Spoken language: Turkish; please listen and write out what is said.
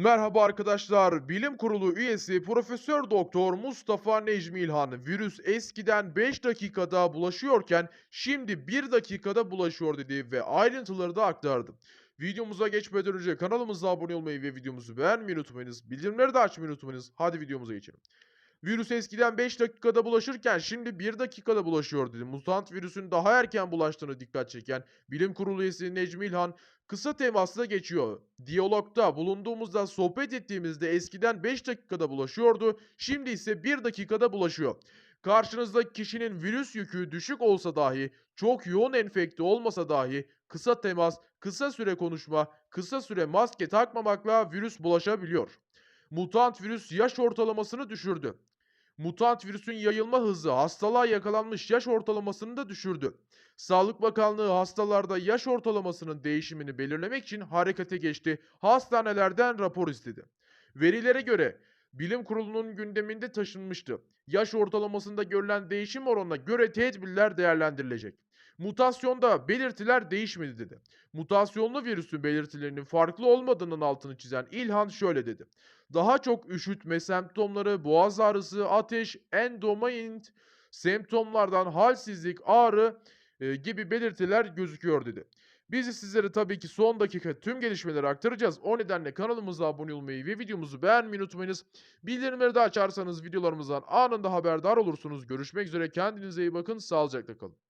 Merhaba arkadaşlar. Bilim Kurulu üyesi Profesör Doktor Mustafa Necmi İlhan virüs eskiden 5 dakikada bulaşıyorken şimdi 1 dakikada bulaşıyor dedi ve ayrıntıları da aktardı. Videomuza geçmeden önce kanalımıza abone olmayı ve videomuzu beğenmeyi unutmayınız. Bildirimleri de açmayı unutmayınız. Hadi videomuza geçelim. Virüs eskiden 5 dakikada bulaşırken şimdi 1 dakikada bulaşıyor dedi. Mutant virüsün daha erken bulaştığını dikkat çeken Bilim Kurulu üyesi Necmi İlhan kısa temasla geçiyor. Diyalogda bulunduğumuzda sohbet ettiğimizde eskiden 5 dakikada bulaşıyordu, şimdi ise 1 dakikada bulaşıyor. Karşınızdaki kişinin virüs yükü düşük olsa dahi, çok yoğun enfekte olmasa dahi kısa temas, kısa süre konuşma, kısa süre maske takmamakla virüs bulaşabiliyor. Mutant virüs yaş ortalamasını düşürdü. Mutant virüsün yayılma hızı hastalığa yakalanmış yaş ortalamasını da düşürdü. Sağlık Bakanlığı hastalarda yaş ortalamasının değişimini belirlemek için harekete geçti. Hastanelerden rapor istedi. Verilere göre Bilim Kurulu'nun gündeminde taşınmıştı. Yaş ortalamasında görülen değişim oranına göre tedbirler değerlendirilecek. Mutasyonda belirtiler değişmedi dedi. Mutasyonlu virüsün belirtilerinin farklı olmadığının altını çizen İlhan şöyle dedi. Daha çok üşütme semptomları, boğaz ağrısı, ateş, endomaint semptomlardan halsizlik, ağrı e, gibi belirtiler gözüküyor dedi. Biz sizlere tabii ki son dakika tüm gelişmeleri aktaracağız. O nedenle kanalımıza abone olmayı ve videomuzu beğenmeyi unutmayınız. Bildirimleri de açarsanız videolarımızdan anında haberdar olursunuz. Görüşmek üzere kendinize iyi bakın. Sağlıcakla kalın.